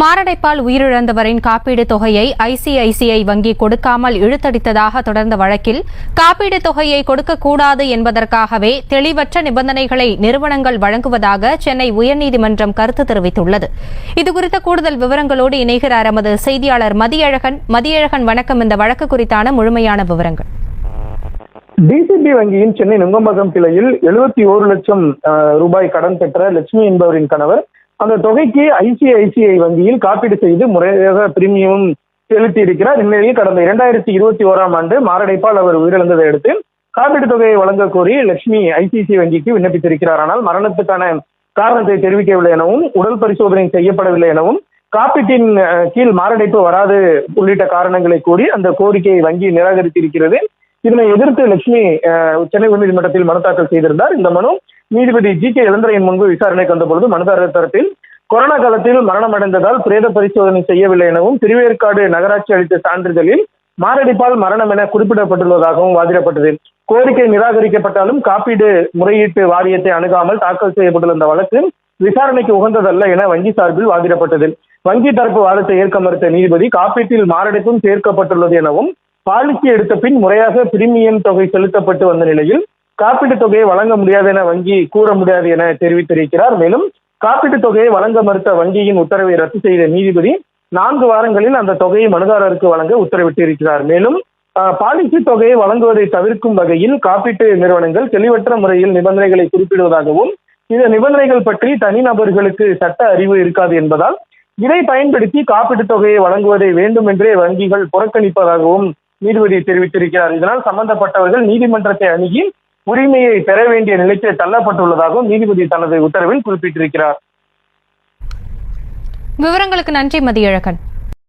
மாரடைப்பால் உயிரிழந்தவரின் காப்பீடு தொகையை ஐசிஐசிஐ வங்கி கொடுக்காமல் இழுத்தடித்ததாக தொடர்ந்த வழக்கில் காப்பீடு தொகையை கொடுக்கக்கூடாது என்பதற்காகவே தெளிவற்ற நிபந்தனைகளை நிறுவனங்கள் வழங்குவதாக சென்னை உயர்நீதிமன்றம் கருத்து தெரிவித்துள்ளது. இதுகுறித்த கூடுதல் விவரங்களோடு இணைகிறார் எமது செய்தியாளர் மதியழகன். மதியழகன் வணக்கம். இந்த வழக்கு குறித்தான முழுமையான விவரங்கள். டிசிபி வங்கியின் சென்னை நுங்கம்பகம் கிளையில் எழுபத்தி ஓரு லட்சம் ரூபாய் கடன் பெற்ற லட்சுமி என்பவரின் கணவர் அந்த தொகைக்கு ஐசிஐசிஐ வங்கியில் காப்பீடு செய்து முறையாக பிரீமியம் செலுத்தி இருக்கிறார். இந்நிலையில் கடந்த இரண்டாயிரத்தி இருபத்தி ஓராம் ஆண்டு மாரடைப்பால் அவர் உயிரிழந்ததை அடுத்து காப்பீடு தொகையை வழங்க கோரி லட்சுமி ஐசிசி வங்கிக்கு விண்ணப்பித்திருக்கிறார். ஆனால் மரணத்துக்கான காரணத்தை தெரிவிக்கவில்லை எனவும் உடல் பரிசோதனை செய்யப்படவில்லை எனவும் காப்பீட்டின் கீழ் மாரடைப்பு வராது உள்ளிட்ட காரணங்களை கூறி அந்த கோரிக்கையை வங்கி நிராகரித்திருக்கிறது. இதனை எதிர்த்து லட்சுமி சென்னை உயர்நீதிமன்றத்தில் மனு தாக்கல் செய்திருந்தார். இந்த மனு நீதிபதி ஜி கே இளந்திரையின் முன்பு விசாரணைக்கு வந்தபொழுது மனுதாரர் தரப்பில் கொரோனா காலத்தில் மரணம் அடைந்ததால் பிரேத பரிசோதனை செய்யவில்லை எனவும் திருவேற்காடு நகராட்சி அளித்த சான்றிதழில் மாரடைப்பால் மரணம் என குறிப்பிடப்பட்டுள்ளதாகவும் வாதிடப்பட்டது. கோரிக்கை நிராகரிக்கப்பட்டாலும் காப்பீடு முறையீட்டு வாரியத்தை அணுகாமல் தாக்கல் செய்யப்பட்டுள்ள இந்த வழக்கு விசாரணைக்கு உகந்ததல்ல என வங்கி சார்பில் வாதிடப்பட்டது. வங்கி தரப்பு வாதத்தை ஏற்க மறுத்த நீதிபதி காப்பீட்டில் மாரடைப்பும் சேர்க்கப்பட்டுள்ளது எனவும் பாலிசி எடுத்த பின் முறையாக பிரீமியம் தொகை செலுத்தப்பட்டு வந்த நிலையில் காப்பீட்டு தொகையை வழங்க முடியாது என வங்கி கூற முடியாது என தெரிவித்திருக்கிறார். மேலும் காப்பீட்டு தொகையை வழங்க மறுத்த வங்கியின் உத்தரவை ரத்து செய்த நீதிபதி நான்கு வாரங்களில் அந்த தொகையை மனுதாரருக்கு வழங்க உத்தரவிட்டிருக்கிறார். மேலும் பாலிசி தொகையை வழங்குவதை தவிர்க்கும் வகையில் காப்பீட்டு நிறுவனங்கள் தெளிவற்ற முறையில் நிபந்தனைகளை குறிப்பிடுவதாகவும் இந்த நிபந்தனைகள் பற்றி தனிநபர்களுக்கு சட்ட அறிவு இருக்காது என்பதால் இதை பயன்படுத்தி காப்பீட்டுத் தொகையை வழங்குவதை வேண்டும் என்றே வங்கிகள் புறக்கணிப்பதாகவும் நீதிபதி தெரிவித்திருக்கிறார். இதனால் சம்பந்தப்பட்டவர்கள் நீதிமன்றத்தை அணுகி உரிமையை பெற வேண்டிய நிலைக்கு தள்ளப்பட்டுள்ளதாகவும் நீதிபதி தனது உத்தரவில் குறிப்பிட்டிருக்கிறார். விவரங்களுக்கு நன்றி மதியழகன்.